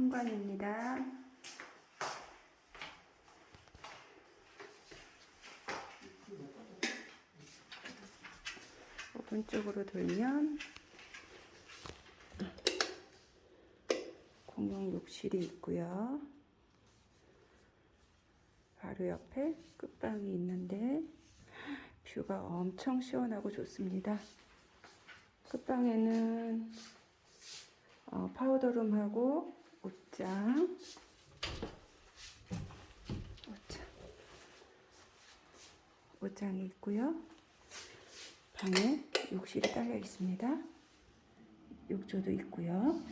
현관입니다. 오른쪽으로 돌면 공용 욕실이 있고요. 바로 옆에 끝방이 있는데 뷰가 엄청 시원하고 좋습니다. 끝방에는 어, 파우더룸하고 옷장, 옷장, 옷장이 있고요. 방에 욕실이 딸려 있습니다. 욕조도 있고요.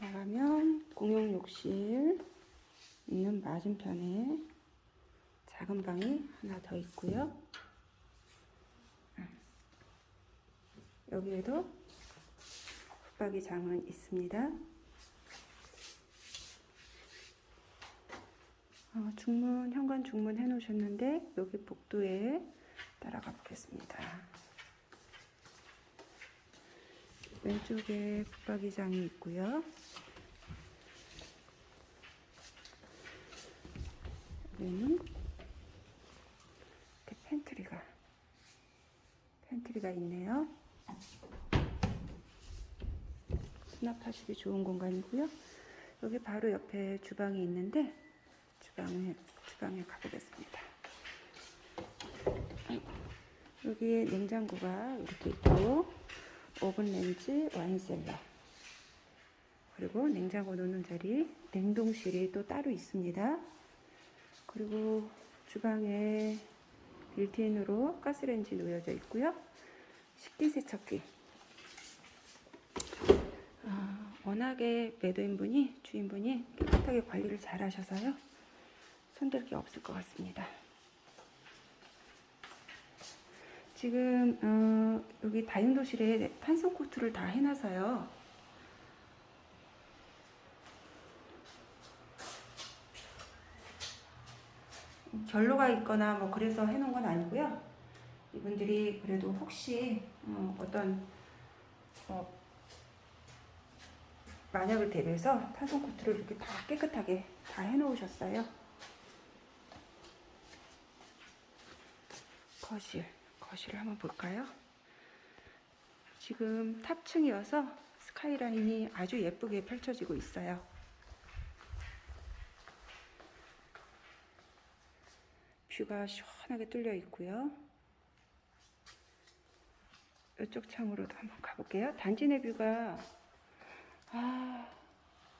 나가면 공용 욕실 있는 맞은편에 작은 방이 하나 더 있고요. 여기에도 붙박이 장은 있습니다. 어, 중문, 현관 중문 해놓으셨는데 여기 복도에 따라가 보겠습니다. 왼쪽에 붙박이장이 있고요. 여기는 이렇게 팬트리가 팬트리가 있네요. 수납하시기 좋은 공간이고요. 여기 바로 옆에 주방이 있는데 주방에 주방에 가보겠습니다. 아이고, 여기 냉장고가 이렇게 있고 오븐 렌즈, 와인셀러 그리고 냉장고 놓는 자리, 냉동실이 또 따로 있습니다. 그리고 주방에 빌트인으로 가스레인지 놓여져 있고요. 식기세척기. 아, 워낙에 매도인분이 주인분이 깨끗하게 관리를 잘 하셔서요. 손댈 게 없을 것 같습니다. 지금 어, 여기 다용도실에 탄성 코트를 다 해놔서요. 결로가 있거나 뭐 그래서 해놓은 건 아니고요. 이분들이 그래도 혹시 어, 어떤 어, 만약을 대비해서 탄성 코트를 이렇게 다 깨끗하게 다 해놓으셨어요. 거실, 거실을 한번 볼까요? 지금 탑층이어서 스카이라인이 아주 예쁘게 펼쳐지고 있어요. 뷰가 시원하게 뚫려 있고요. 이쪽 창으로도 한번 가볼게요. 단지 내 뷰가 아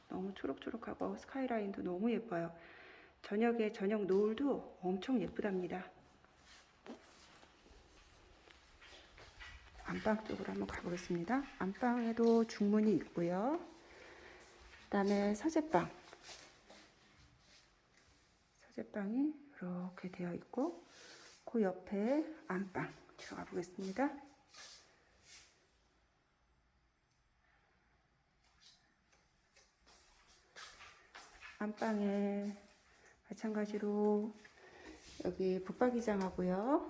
너무 초록초록하고 스카이라인도 너무 예뻐요. 저녁에 저녁 노을도 엄청 예쁘답니다. 안방 쪽으로 한번 가보겠습니다. 안방에도 중문이 있고요. 그 다음에 서재방. 서재방이 이렇게 되어 있고 그 옆에 안방 들어가 보겠습니다. 안방에 마찬가지로 여기 붙박이장 하고요.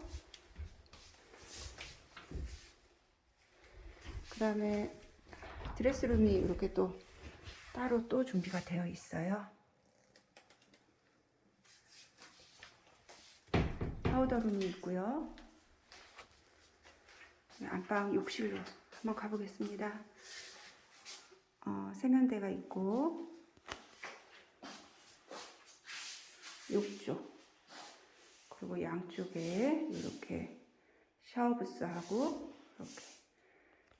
그 다음에 드레스룸이 이렇게 또 따로 또 준비가 되어 있어요. 파우더룸이 있고요. 안방 욕실로 한번 가보겠습니다. 어, 세면대가 있고 욕조 그리고 양쪽에 이렇게 샤워부스하고 이렇게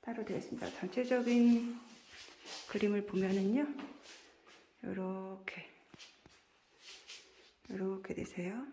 따로 되어 있습니다. 전체적인 그림을 보면은요, 이렇게 이렇게 되세요.